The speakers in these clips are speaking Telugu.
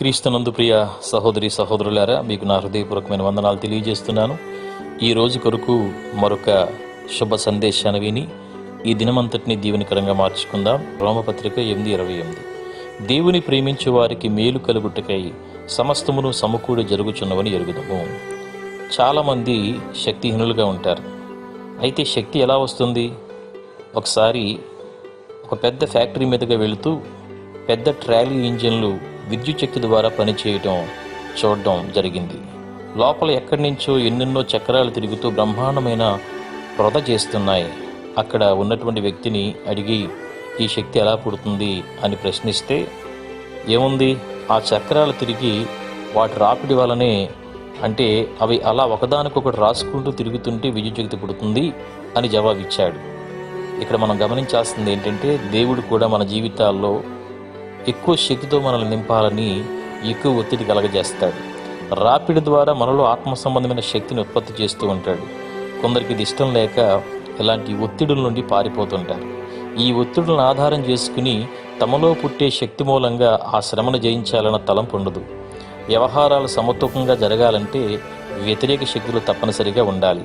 క్రీస్తునందు ప్రియ సహోదరి సహోదరులారా మీకు నా హృదయపూర్వకమైన వందనాలు తెలియజేస్తున్నాను. ఈ రోజు కొరకు మరొక శుభ సందేశాన్ని విని ఈ దినమంతటిని దీవెనికరంగా మార్చుకుందాం. రోమపత్రిక ఎనిమిది ఇరవై ఎనిమిది. దేవుని ప్రేమించు వారికి మేలు కలుగుటకై సమస్తమును సమకూడి జరుగుచున్నవని ఎరుగుదము. చాలామంది శక్తిహీనులుగా ఉంటారు. అయితే శక్తి ఎలా వస్తుంది? ఒకసారి ఒక పెద్ద ఫ్యాక్టరీ మీదుగా వెళుతూ పెద్ద ట్రాలీ ఇంజిన్లు విద్యుత్ శక్తి ద్వారా పనిచేయటం చూడడం జరిగింది. లోపల ఎక్కడి నుంచో ఎన్నెన్నో చక్రాలు తిరుగుతూ బ్రహ్మాండమైన వృధ చేస్తున్నాయి. అక్కడ ఉన్నటువంటి వ్యక్తిని అడిగి ఈ శక్తి ఎలా పుడుతుంది? అని ప్రశ్నిస్తే ఏముంది? ఆ చక్రాలు తిరిగి వాటి రాపిడి వలనే అంటే అవి అలా ఒకదానికొకటి రాసుకుంటూ తిరుగుతుంటే విద్యుత్ శక్తి పుడుతుంది? అని జవాబిచ్చాడు. ఇక్కడ మనం గమనించాల్సింది ఏంటంటే దేవుడు కూడా మన జీవితాల్లో ఎక్కువ శక్తితో మనల్ని నింపాలని ఎక్కువ ఒత్తిడి కలగజేస్తాడు. రాపిడి ద్వారా మనలో ఆత్మ సంబంధమైన శక్తిని ఉత్పత్తి చేస్తూ ఉంటాడు. కొందరికి ఇది ఇష్టం లేక ఇలాంటి ఒత్తిడుల నుండి పారిపోతుంటారు. ఈ ఒత్తిడులను ఆధారం చేసుకుని తమలో పుట్టే శక్తి మూలంగా ఆ శ్రమను జయించాలన్న తలంపు ఉండదు. వ్యవహారాలు సమతూకంగా జరగాలంటే వ్యతిరేక శక్తులు తప్పనిసరిగా ఉండాలి.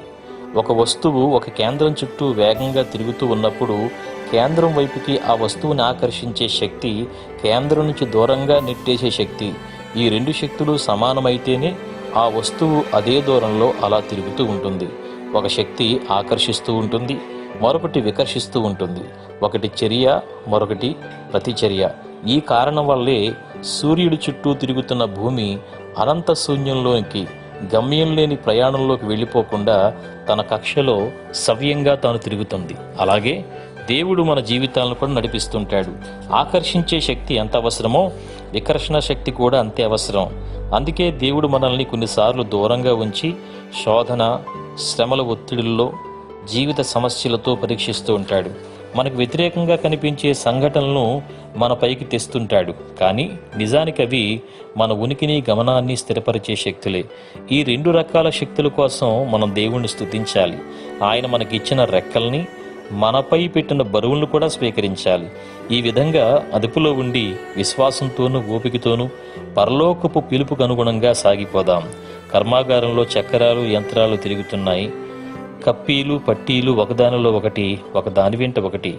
ఒక వస్తువు ఒక కేంద్రం చుట్టూ వేగంగా తిరుగుతూ ఉన్నప్పుడు కేంద్రం వైపుకి ఆ వస్తువుని ఆకర్షించే శక్తి కేంద్రం నుంచి దూరంగా నెట్టేసే శక్తి. ఈ రెండు శక్తులు సమానమైతేనే ఆ వస్తువు అదే దూరంలో అలా తిరుగుతూ ఉంటుంది. ఒక శక్తి ఆకర్షిస్తూ ఉంటుంది మరొకటి వికర్షిస్తూ ఉంటుంది. ఒకటి చర్య మరొకటి ప్రతిచర్య. ఈ కారణం వల్లే సూర్యుడి చుట్టూ తిరుగుతున్న భూమి అనంత శూన్యంలోనికి గమ్యం లేని ప్రయాణంలోకి వెళ్ళిపోకుండా తన కక్షలో సవ్యంగా తాను తిరుగుతుంది. అలాగే దేవుడు మన జీవితాలను కూడా నడిపిస్తుంటాడు. ఆకర్షించే శక్తి ఎంత అవసరమో వికర్షణ శక్తి కూడా అంతే అవసరం. అందుకే దేవుడు మనల్ని కొన్నిసార్లు దూరంగా ఉంచి శోధన శ్రమల ఒత్తిడుల్లో జీవిత సమస్యలతో పరీక్షిస్తూ ఉంటాడు. మనకు వ్యతిరేకంగా కనిపించే సంఘటనలను మన పైకి తెస్తుంటాడు. కానీ నిజానికి అవి మన ఉనికిని గమనాన్ని స్థిరపరిచే శక్తులే. ఈ రెండు రకాల శక్తుల కోసం మనం దేవుణ్ణి స్థుతించాలి ఆయన మనకిచ్చిన రెక్కల్ని మనపై పెట్టిన బరువులను కూడా స్వీకరించాలి. ఈ విధంగా అదుపులో ఉండి విశ్వాసంతోనూ ఓపికతోనూ పరలోకపు పిలుపుకు అనుగుణంగా సాగిపోదాం. కర్మాగారంలో చక్రాలు యంత్రాలు తిరుగుతున్నాయి. కప్పీలు పట్టీలు ఒకదానిలో ఒకటి ఒకదాని వెంట ఒకటి.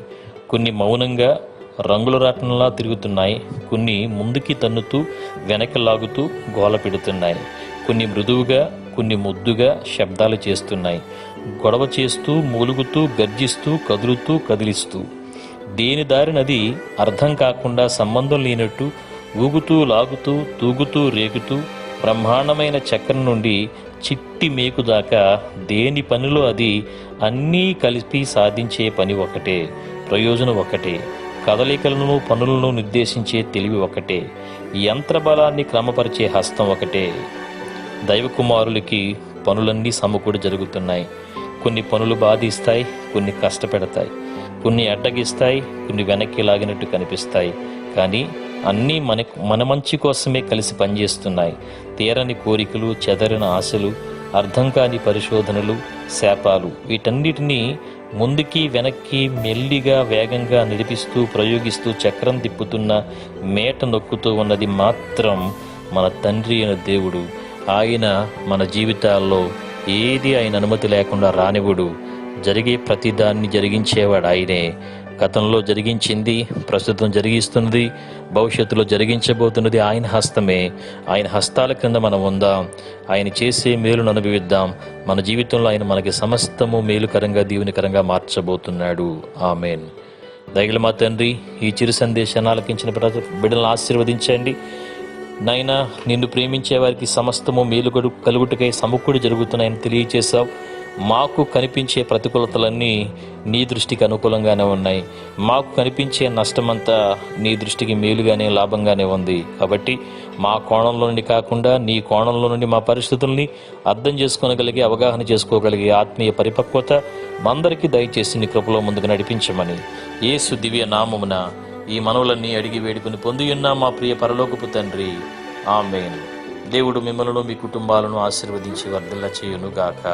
కొన్ని మౌనంగా రంగుల రాటంలా తిరుగుతున్నాయి. కొన్ని ముందుకి తన్నుతూ వెనక్కి లాగుతూ గోల పెడుతున్నాయి. కొన్ని మృదువుగా కొన్ని ముద్దుగా శబ్దాలు చేస్తున్నాయి. గొడవ చేస్తూ మూలుగుతూ గర్జిస్తూ కదులుతూ కదిలిస్తూ. దేని దారినది అర్థం కాకుండా సంబంధం లేనట్టు ఊగుతూ లాగుతూ తూగుతూ రేగుతూ బ్రహ్మాండమైన చక్రం నుండి చిట్టి మేకు దాకా దేని పనిలో అది అన్నీ కలిపి సాధించే పని ఒకటే ప్రయోజనం ఒకటే కదలికలను పనులను నిర్దేశించే తెలివి ఒకటే యంత్ర బలాన్ని క్రమపరిచే హస్తం ఒకటే. దైవకుమారులకి పనులన్నీ సమకూడి జరుగుతున్నాయి. కొన్ని పనులు బాధిస్తాయి కొన్ని కష్టపెడతాయి. కొన్ని అడ్డగిస్తాయి కొన్ని వెనక్కి లాగినట్టు కనిపిస్తాయి. కానీ అన్నీ మన మన మంచి కోసమే కలిసి పనిచేస్తున్నాయి. తీరని కోరికలు చెదరిన ఆశలు అర్థం కాని పరిశోధనలు శాపాలు వీటన్నిటినీ ముందుకి వెనక్కి మెల్లిగా వేగంగా నడిపిస్తూ ప్రయోగిస్తూ చక్రం తిప్పుతున్న మేట నొక్కుతూ ఉన్నది మాత్రం మన తండ్రి అయిన దేవుడు. ఆయన మన జీవితాల్లో ఏది ఆయన అనుమతి లేకుండా రానివుడు జరిగే ప్రతిదాన్ని జరిగించేవాడు ఆయనే. గతంలో జరిగించింది ప్రస్తుతం జరిగిస్తున్నది భవిష్యత్తులో జరిగించబోతున్నది ఆయన హస్తమే. ఆయన హస్తాల క్రింద మనం ఉందాం. ఆయన చేసే మేలును అనుభవిద్దాం. మన జీవితంలో ఆయన మనకి సమస్తము మేలుకరంగా దీవెనికరంగా మార్చబోతున్నాడు. ఆమెన్. దయగల మా తండ్రి ఈ చిరు సందేశాన్ని ఆలకించిన ప్రతి బిడ్డలను ఆశీర్వదించండి. నైనా నిన్ను ప్రేమించే వారికి సమస్తము మేలుగడు కలుగుటకై సమకూడి జరుగుతున్నాయని తెలియచేశావు. మాకు కనిపించే ప్రతికూలతలన్నీ నీ దృష్టికి అనుకూలంగానే ఉన్నాయి. మాకు కనిపించే నష్టమంతా నీ దృష్టికి మేలుగానే లాభంగానే ఉంది. కాబట్టి మా కోణంలో నుండి కాకుండా నీ కోణంలో నుండి మా పరిస్థితుల్ని అర్థం చేసుకోగలిగే అవగాహన చేసుకోగలిగే ఆత్మీయ పరిపక్వత మందరికీ దయచేసి నీ కృపలో ముందుకు నడిపించమని యేసు దివ్య నామమున ఈ మనవులన్నీ అడిగి వేడుకుని పొంది ఉన్న మా ప్రియ పరలోకపు తండ్రి ఆమెన్. దేవుడు మిమ్మలను మీ కుటుంబాలను ఆశీర్వదించి వర్ధల్లా చేయును గాక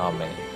ఆమెన్.